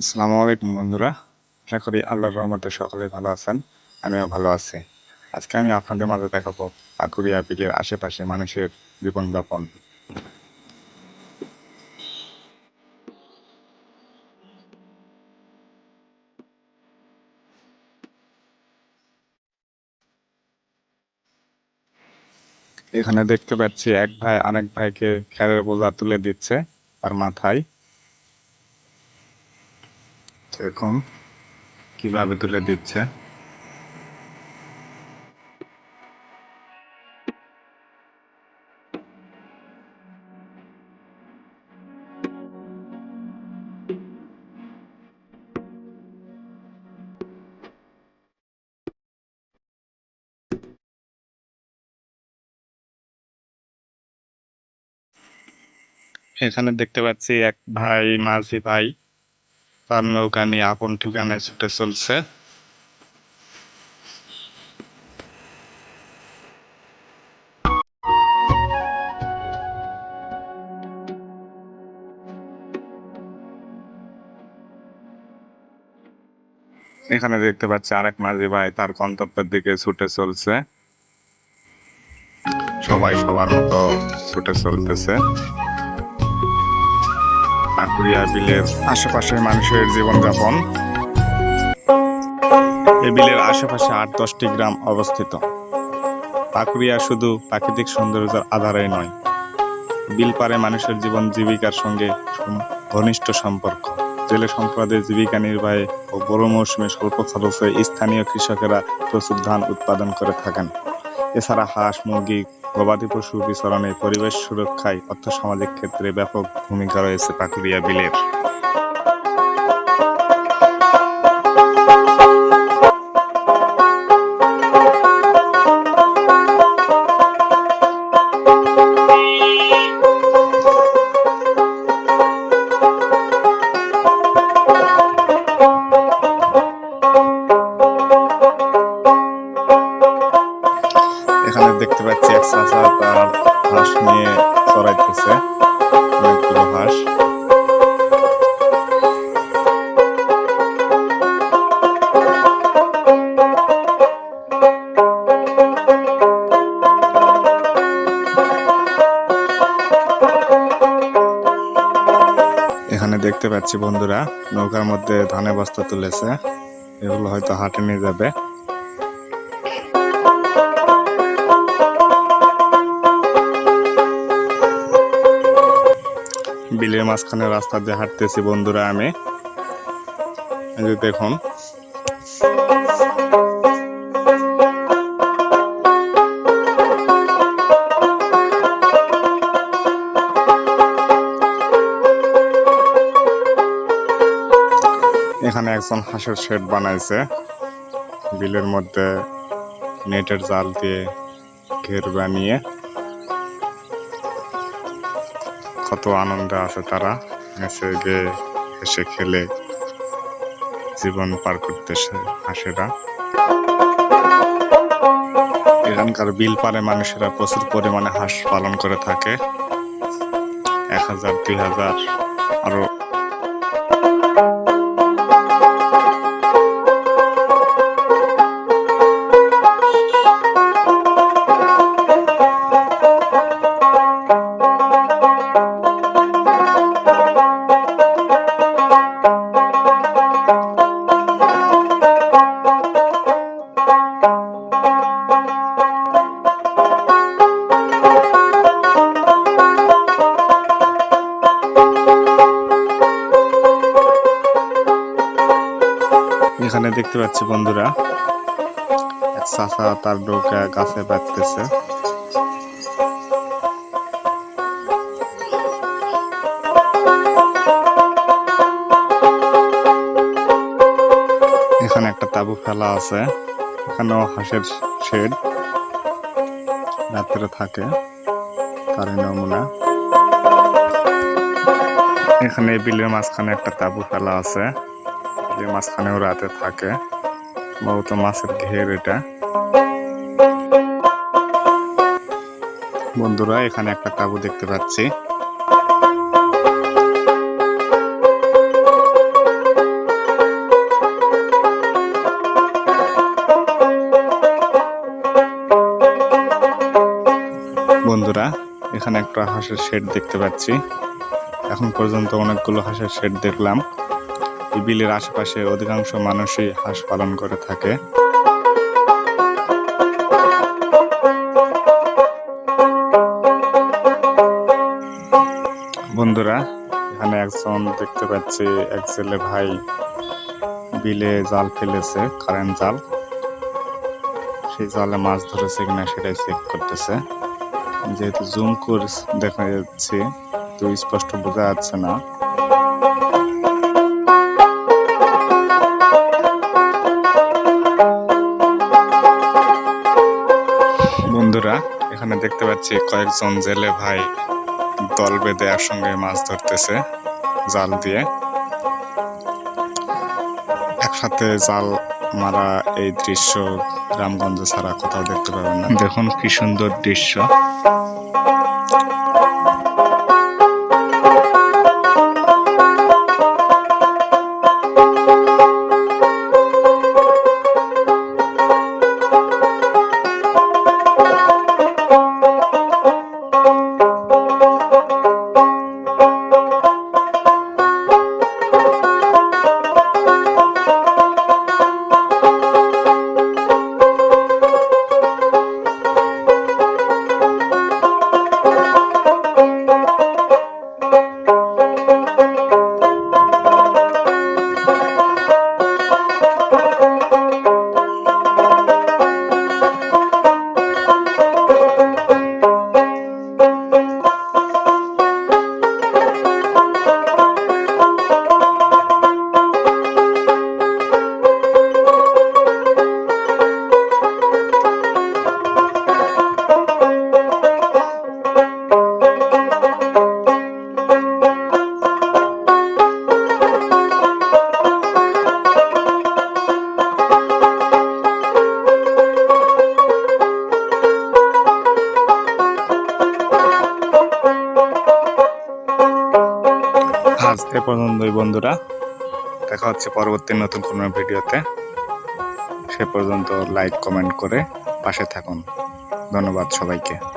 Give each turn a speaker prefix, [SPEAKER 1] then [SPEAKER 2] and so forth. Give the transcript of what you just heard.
[SPEAKER 1] আসসালামু আলাইকুম বন্ধুরা। আশা করি আল্লাহর রহমতে সকলে ভালো আছেন, আমিও ভালো আছি। আজকে আমি আপনাদের মাঝে দেখাবো আকুরিয়া পিকের আশেপাশে মানুষের জীবনযাপন। এখানে দেখতে পাচ্ছি এক ভাই আরেক ভাইকে খেলের বোঝা তুলে দিচ্ছে আর মাথায়। এরকম কীভাবে তুলে দিচ্ছে? এখানে দেখতে পাচ্ছি এক ভাই মাঝি ভাই। তার আপন ঠিকানায় ছুটে চলছে। এখানে দেখতে পাচ্ছি আরেক মাঝি ভাই তার গন্তব্যের দিকে ছুটে চলছে। সবাই সবার মতো ছুটে চলতেছে। আকুরিয়া বিলের আশেপাশের মানুষের জীবনযাপন। এই বিলের আশেপাশে আট দশটি গ্রাম অবস্থিত। পাকুড়িয়া শুধু প্রাকৃতিক সৌন্দর্যের আধারেই নয়, বিল পারে মানুষের জীবন জীবিকার সঙ্গে ঘনিষ্ঠ সম্পর্ক। জেলে সম্প্রদায়ের জীবিকা নির্বাহে ও বড় মৌসুমে স্বল্প খরচে স্থানীয় কৃষকেরা প্রচুর ধান উৎপাদন করে থাকেন। এছাড়া হাঁস, মুরগি, গবাদি পশু বিচরণে পরিবেশ সুরক্ষায় অর্থসামাজিক ক্ষেত্রে ব্যাপক ভূমিকা রয়েছে পাকুড়িয়া বিলের। চাচা হাঁস নিয়ে চড়াইতেছে অনেকগুলো হাঁস এখানে দেখতে পাচ্ছি বন্ধুরা, নৌকার মধ্যে ধানে বস্তা তুলেছে। এগুলো হয়তো হাটে নিয়ে যাবে। বিলের মাঝখানে রাস্তা দিয়ে হাঁটতেছি বন্ধুরা আমি। দেখুন। এখানে একজন হাঁসের শেড বানাইছে। বিলের মধ্যে নেটের জাল দিয়ে ঘের বানিয়ে কত আনন্দে আছে তারা। মেসে গিয়ে এসে খেলে জীবন পার করতেছে হাঁসেরা এখানকার বিল পারে মানুষেরা প্রচুর পরিমাণে হাঁস পালন করে থাকে। এক হাজার, দুই হাজার, আরও এখানে দেখতে পাচ্ছি বন্ধুরা, এক তার নৌকা গাছে বাঁধতেছে। এখানে একটা তাবু ফেলা আছে, এখানেও হাঁসের শেড রাত্রে থাকে তার নমুনা। এখানে বিলের মাঝখানে একটা তাবু ফেলা আছে। যে মাঝখানেও রাতে থাকে। বহুত মাছের ঘের এটা। বন্ধুরা, এখানে একটা তাবু দেখতে পাচ্ছি। বন্ধুরা, এখানে একটা হাঁসের শেড দেখতে পাচ্ছি। এখন পর্যন্ত অনেকগুলো হাঁসের শেড দেখলাম। এই বিলের আশেপাশে অধিকাংশ মানুষই হাঁস পালন করে থাকে। বন্ধুরা, এখানে একজন দেখতে পাচ্ছি, এক ছেলে ভাই বিলে জাল ফেলেছে, কারেন্ট জাল। সেই জালে মাছ ধরেছে কিনা সেটাই চেক করতেছে। যেহেতু জুম করে দেখা যাচ্ছে, তো স্পষ্ট বোঝা যাচ্ছে না। এখানে দেখতে পাচ্ছি কয়েকজন জেলে ভাই দল বেঁধে একসঙ্গে মাছ ধরতেছে জাল দিয়ে। একসাথে জাল মারা এই দৃশ্য গ্রামগঞ্জ ছাড়া কোথাও দেখতে পাবেন না। দেখুন কি সুন্দর দৃশ্য। আজ এ পর্যন্তই, বন্ধুরা। দেখা হচ্ছে পরবর্তী নতুন কোনো ভিডিওতে। সে পর্যন্ত লাইক, কমেন্ট করে পাশে থাকুন। ধন্যবাদ সবাইকে।